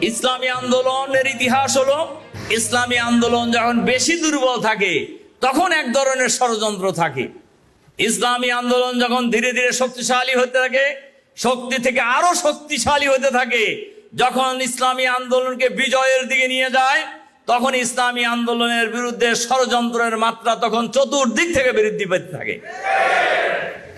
ইসলামী আন্দোলনের ইতিহাস হলো, ইসলামী আন্দোলন যখন বেশি দুর্বল থাকে, তখন এক ধরনের ষড়যন্ত্র থাকে। ইসলামী আন্দোলন যখন ধীরে ধীরে শক্তিশালী হতে থাকে, শক্তি থেকে আরও শক্তিশালী হতে থাকে, যখন ইসলামী আন্দোলনকে বিজয়ের দিকে নিয়ে যায়, তখন ইসলামী আন্দোলনের বিরুদ্ধে ষড়যন্ত্রের মাত্রা তখন চতুর্দিক থেকে বৃদ্ধি পেতে থাকে।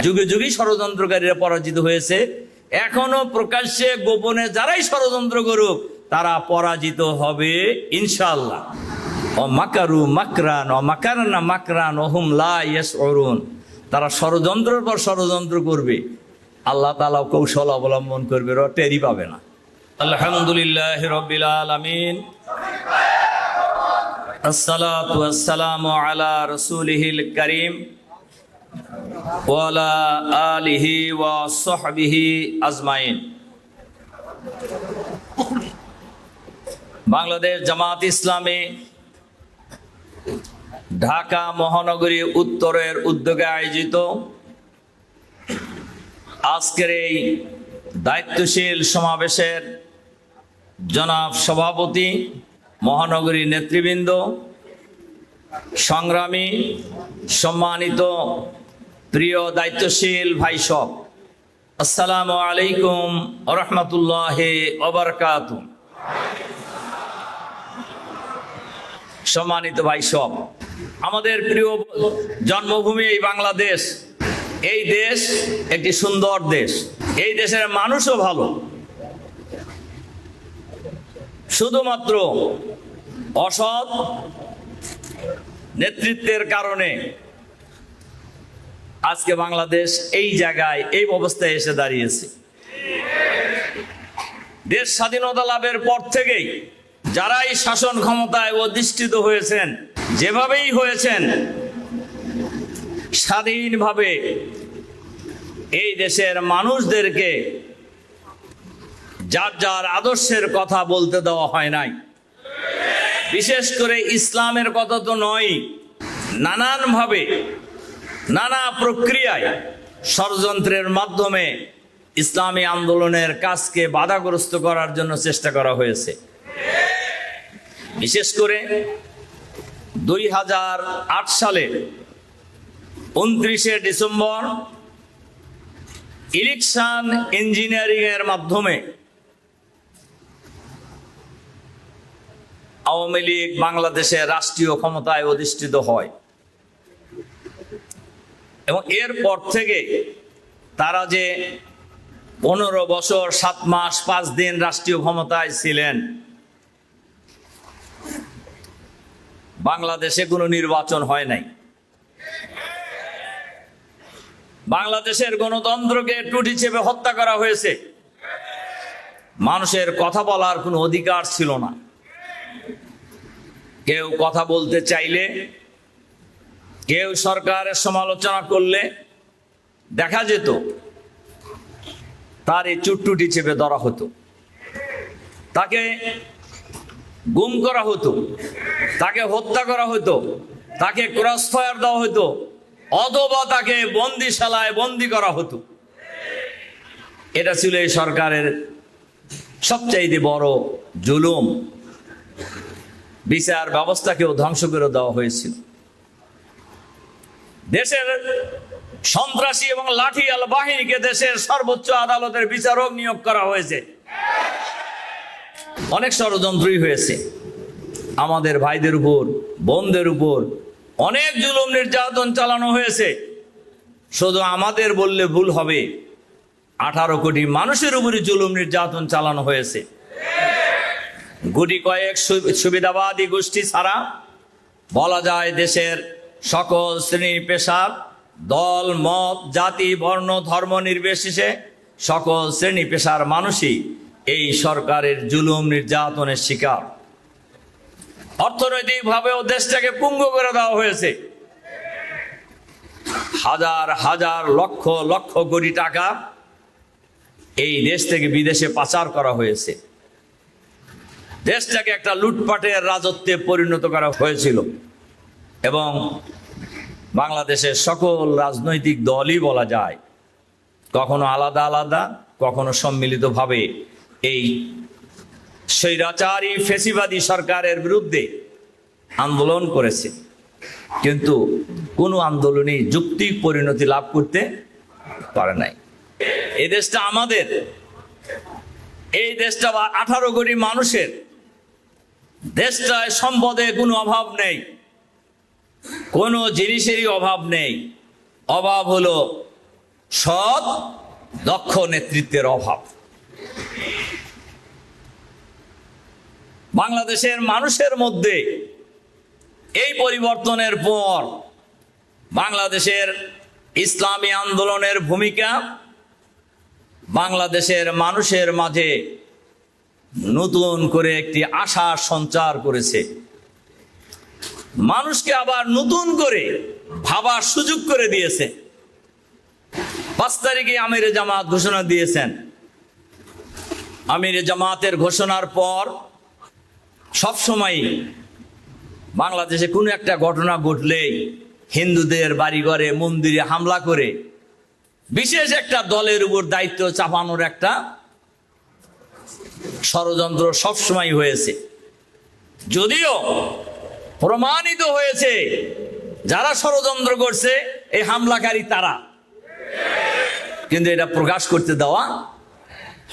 যুগে যুগে ষড়যন্ত্রকারীরা পরাজিত হয়েছে। এখনও প্রকাশ্যে গোপনে যারাই ষড়যন্ত্র করুক, তারা পরাজিত হবে ইনশাল্লাহ ও মাকারু মাকরান ও মাকারানা মাকরান ওহুম লা ইয়াশউরুন। তারা ষড়যন্ত্রের পর ষড়যন্ত্র করবে। আল্লাহ তাআলা কৌশল অবলম্বন করবে, ওরা টেরি পাবে না। আলহামদুলিল্লাহ রবিল আলামিন। ওয়াসসালামু আলা রাসূলিহিল কারীম। ওয়ালা বাংলাদেশ জামাত ইসলামী ঢাকা মহানগরী উত্তরের উদ্যোগে আয়োজিত আজকের এই দায়িত্বশীল সমাবেশের জনাব সভাপতি, মহানগরী নেতৃবৃন্দ, সংগ্রামী, সম্মানিত প্রিয় দায়িত্বশীল ভাই সব, আসসালামু আলাইকুম রহমতুল্লাহ ওবরকাত সম্মানিত ভাই সব, আমাদের প্রিয় জন্মভূমি এই বাংলাদেশ। এই দেশ একটি সুন্দর দেশ, এই দেশের মানুষও ভালো। শুধুমাত্র অসৎ নেতৃত্বের কারণে আজকে বাংলাদেশ এই জায়গায় এই অবস্থায় এসে দাঁড়িয়েছে। দেশ স্বাধীনতা লাভের পর থেকেই যারাই শাসন ক্ষমতায় অধিষ্ঠিত হয়েছেন, যেভাবেই হয়েছেন, স্বাধীনভাবে এই দেশের মানুষদেরকে যার যার আদর্শের কথা বলতে দেওয়া হয় নাই। বিশেষ করে ইসলামের কথা তো নয়, নানানভাবে নানা প্রক্রিয়ায় ষড়যন্ত্রের মাধ্যমে ইসলামী আন্দোলনের কাজকে বাধাগ্রস্ত করার জন্য চেষ্টা করা হয়েছে। বিশেষ করে দুই হাজার আট সালে উনত্রিশে ডিসেম্বর ইলেকশন ইঞ্জিনিয়ারিং এর মাধ্যমে আওয়ামী লীগ বাংলাদেশের রাষ্ট্রীয় ক্ষমতায় অধিষ্ঠিত হয়। এবং এরপর থেকে তারা যে পনেরো বছর, সাত মাস, পাঁচ দিন রাষ্ট্রীয় ক্ষমতায় ছিলেন, বাংলাদেশে কোনো নির্বাচন হয় নাই। বাংলাদেশের গণতন্ত্রকে টুটি চেপে হত্যা করা হয়েছে। মানুষের কথা বলার কোনো অধিকার ছিল না। কেউ কথা বলতে চাইলে কেউ সরকারের সমালোচনা করলে দেখা যেত তার এই চুট্টুটি চেপে ধরা হতো। তাকে গুম করা হতো, তাকে হত্যা করা হতো, তাকে ক্রস ফায়ার দেওয়া হতো, অথবা তাকে বন্দিশালায় বন্দি করা হতো। এটা ছিল এই সরকারের সবচাইতে বড় জুলুম। বিচার ব্যবস্থাকেও ধ্বংস করে দেওয়া হয়েছিল। দেশের সন্ত্রাসী এবং লাঠিয়াল বাহিনীকে দেশের সর্বোচ্চ আদালতের বিচারক নিয়োগ করা হয়েছে। অনেক ষড়যন্ত্রই হয়েছে। আমাদের ভাইদের উপর, বোনদের উপর অনেক জুলুম নির্যাতন চালানো হয়েছে। শুধু আমাদের বললে ভুল হবে। আঠারো কোটি মানুষের উপরে জুলুম নির্যাতন চালানো হয়েছে। গুটি কয়েক সুবিধাবাদী গোষ্ঠী ছাড়া বলা যায় দেশের সকল শ্রেণি পেশার দল, মত, জাতি, বর্ণ, ধর্ম নির্বিশেষে সকল শ্রেণি পেশার মানুষই এই সরকারের জুলুম নির্যাতনের শিকার। অর্থনৈতিকভাবেও দেশটাকে পুঙ্গ করে দেওয়া হয়েছে। হাজার হাজার, লক্ষ লক্ষ কোটি টাকা এই দেশ থেকে বিদেশে পাচার করা হয়েছে। দেশটাকে একটা লুটপাটের রাজত্বে পরিণত করা হয়েছিল। এবং বাংলাদেশের সকল রাজনৈতিক দলই বলা যায় কখনো আলাদা আলাদা, কখনো সম্মিলিতভাবে এই স্বৈরাচারী, ফেসিবাদী সরকারের বিরুদ্ধে আন্দোলন করেছে। কিন্তু কোনো আন্দোলনই যুক্তি পরিণতি লাভ করতে পারে নাই। এই দেশটা আমাদের। এই দেশটা বা আঠারো কোটি মানুষের। দেশটায় সম্পদে কোনো অভাব নেই। কোনো জিনিসেরই অভাব নেই। অভাব হলো সৎ, দক্ষ নেতৃত্বের অভাব। বাংলাদেশের মানুষের মধ্যে এই পরিবর্তনের পর বাংলাদেশের ইসলামী আন্দোলনের ভূমিকা বাংলাদেশের মানুষের মাঝে নতুন করে একটি আশা সঞ্চার করেছে। মানুষকে আবার নতুন করে ভাবার সুযোগ করে দিয়েছে পাঁচ তারিখে আমির জামাত ঘোষণা দিয়েছেন। আমির জামাতের ঘোষণার পর সবসময় বাংলাদেশে কোনো একটা ঘটনা ঘটলেই হিন্দুদের বাড়িঘরে, মন্দিরে হামলা করে বিশেষ একটা দলের উপর দায়িত্ব চাপানোর একটা ষড়যন্ত্র সবসময় হয়েছে। যদিও প্রমাণিত হয়েছে যারা ষড়যন্ত্র করছে, এই হামলাকারী তারা। কিন্তু এটা প্রকাশ করতে দেওয়া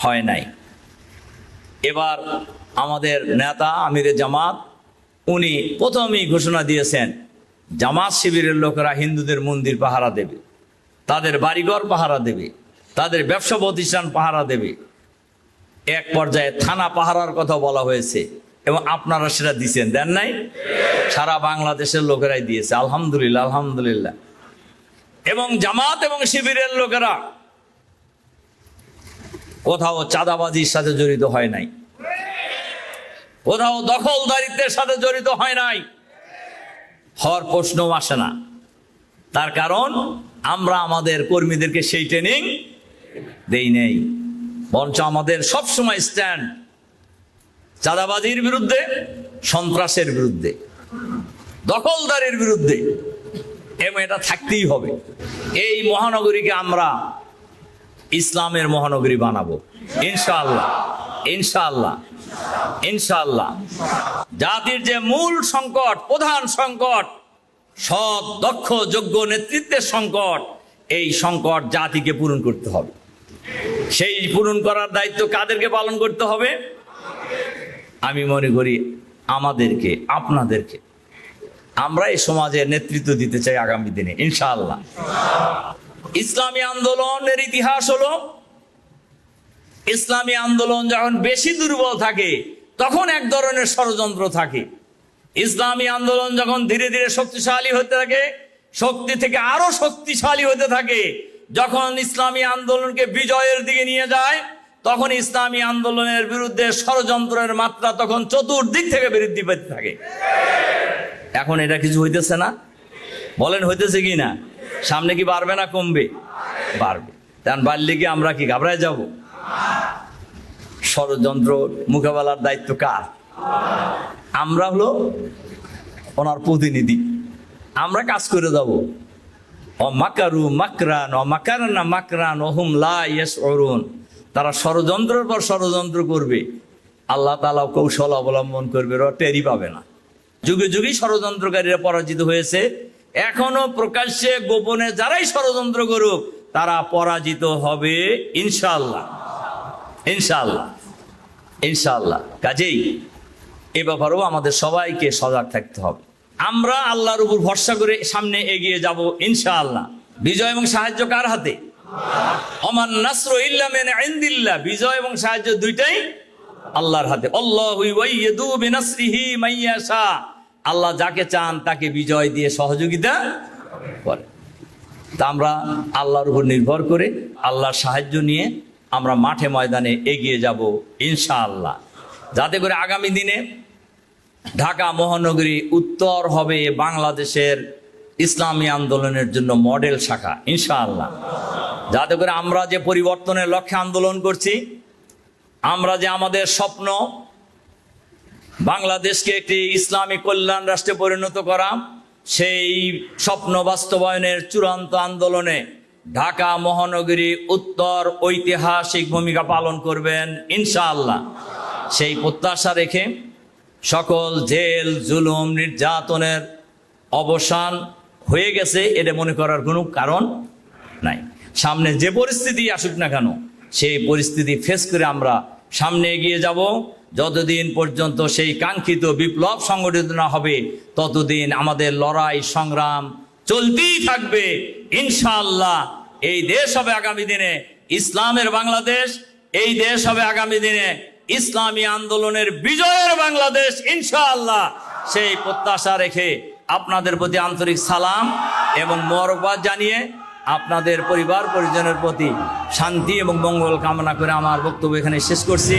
হয় নাই। এবার আমাদের নেতা আমিরে জামাত, উনি প্রথমেই ঘোষণা দিয়েছেন, জামাত শিবিরের লোকেরা হিন্দুদের মন্দির পাহারা দেবে, তাদের বাড়িঘর পাহারা দেবে, তাদের ব্যবসা প্রতিষ্ঠান পাহারা দেবে। এক পর্যায়ে থানা পাহারার কথা বলা হয়েছে। এবং আপনারা সেটা দিচ্ছেন দেন নাই? সারা বাংলাদেশের লোকেরাই দিয়েছে, আলহামদুলিল্লাহ আলহামদুলিল্লাহ। এবং জামাত এবং শিবিরের লোকেরা কোথাও চাঁদাবাজির সাথে জড়িত হয় নাই। কোথাও দখলদারিত্বের সাথে জড়িত হয় নাই। হওয়ার প্রশ্নও আসে না। তার কারণ, আমরা আমাদের কর্মীদেরকে সেই ট্রেনিং দেই নেই। বরঞ্চ আমাদের সবসময় স্ট্যান্ড চাঁদাবাজির বিরুদ্ধে, সন্ত্রাসের বিরুদ্ধে, দখলদারের বিরুদ্ধে। এবং এটা থাকতেই হবে। এই মহানগরীকে আমরা ইসলামের মহানগরী বানাবো। ইনশাআল্লাহ ইনশাআল্লাহ ইনশাআল্লাহ। জাতির যে মূল সংকট, প্রধান সংকট, সৎ, দক্ষ, যোগ্য নেতৃত্বের সংকট, এই সংকট জাতিকে পূরণ করতে হবে। সেই পূরণ করার দায়িত্ব কাদেরকে পালন করতে হবে? আমি মনে করি আমাদেরকে, আপনাদেরকে। আমরা এই সমাজে নেতৃত্ব দিতে চাই আগামী দিনে, ইনশাআল্লাহ। ইসলামী আন্দোলনের ইতিহাস হলো, ইসলামী আন্দোলন যখন বেশি দুর্বল থাকে, তখন এক ধরনের ষড়যন্ত্র থাকে। ইসলামী আন্দোলন যখন ধীরে ধীরে শক্তিশালী হতে থাকে, শক্তি থেকে আরও শক্তিশালী হতে থাকে, যখন ইসলামী আন্দোলনকে বিজয়ের দিকে নিয়ে যায় তখন ইসলামী আন্দোলনের বিরুদ্ধে ষড়যন্ত্রের মাত্রা তখন চতুর্দিক থেকে বৃদ্ধি পেতে থাকে। এখন এটা কিছু হইতেছে না? বলেন হইতেছে কি না? সামনে কি বাড়বে না কমবে? বাড়বে। কারণ বাড়লে কি আমরা কি ঘাবড়ায় যাব? ষড়যন্ত্র মোকাবেলার দায়িত্ব কার? আমরা হলো ওনার প্রতিনিধি। আমরা কাজ করে যাব। ও মাকারু মাকরান ও মাকারানা মাকরান, অহুম লা ইয়েস অরুণ তারা ষড়যন্ত্রের পর ষড়যন্ত্র করবে। আল্লাহ তালা কৌশল অবলম্বন করবে, ওরা টেরি পাবে না। যুগে যুগেই ষড়যন্ত্রকারীরা পরাজিত হয়েছে। এখনও প্রকাশ্যে, গোপনে যারাই ষড়যন্ত্র করুক, তারা পরাজিত হবে ইনশাল্লাহ ইনশাল্লাহ ইনশাল্লাহ কাজেই এ ব্যাপারেও আমাদের সবাইকে সজাগ থাকতে হবে। আমরা আল্লাহর উপর ভরসা করে সামনে এগিয়ে যাব ইনশাআল্লাহ। বিজয় এবং সাহায্য কার হাতে? অমান নাসর ইল্লা মিন ইনদিল্লাহ। বিজয় এবং সাহায্য দুইটাই আল্লাহর হাতে। আল্লাহু আল্লাহ যাকে চান তাকে বিজয় দিয়ে সহযোগিতা করে। তা আমরা আল্লাহর উপর নির্ভর করে আল্লাহর সাহায্য নিয়ে আমরা মাঠে ময়দানে এগিয়ে যাব ইনশাআল্লাহ। যাতে করে আগামী দিনে ঢাকা মহানগরী উত্তর হবে বাংলাদেশের ইসলামী আন্দোলনের জন্য মডেল শাখা, ইনশাআল্লাহ। যাতে করে আমরা যে পরিবর্তনের লক্ষ্যে আন্দোলন করছি, আমরা যে আমাদের স্বপ্ন বাংলাদেশকে একটি ইসলামী কল্যাণ রাষ্ট্রে পরিণত করা, সেই স্বপ্ন বাস্তবায়নের চূড়ান্ত আন্দোলনে ঢাকা মহানগরী উত্তর ঐতিহাসিক ভূমিকা পালন করবেন ইনশাআল্লাহ। সেই প্রত্যাশা রেখে সকল জেল, জুলুম, নির্যাতনের অবসান হয়ে গেছে, এটা মনে করার কোনো কারণ নাই। সামনে যে পরিস্থিতি আসুক না কেন, সেই পরিস্থিতি ফেস করে আমরা সামনে এগিয়ে যাব। যতদিন পর্যন্ত সেই কাঙ্ক্ষিত বিপ্লব সংগঠিত না হবে, ততদিন আমাদের লড়াই, সংগ্রাম চলতেই থাকবে। ইনশাআল্লাহ এই দেশ হবে আগামী দিনে ইসলামের বাংলাদেশ, এই দেশ হবে আগামী দিনে ইসলামী আন্দোলনের বিজয়ের বাংলাদেশ, ইনশাআল্লাহ। সেই প্রত্যাশা রেখে আপনাদের প্রতি আন্তরিক সালাম এবং মরবাদ জানিয়ে আপনাদের পরিবার পরিজনের প্রতি শান্তি এবং মঙ্গল কামনা করে আমার বক্তব্য এখানে শেষ করছি।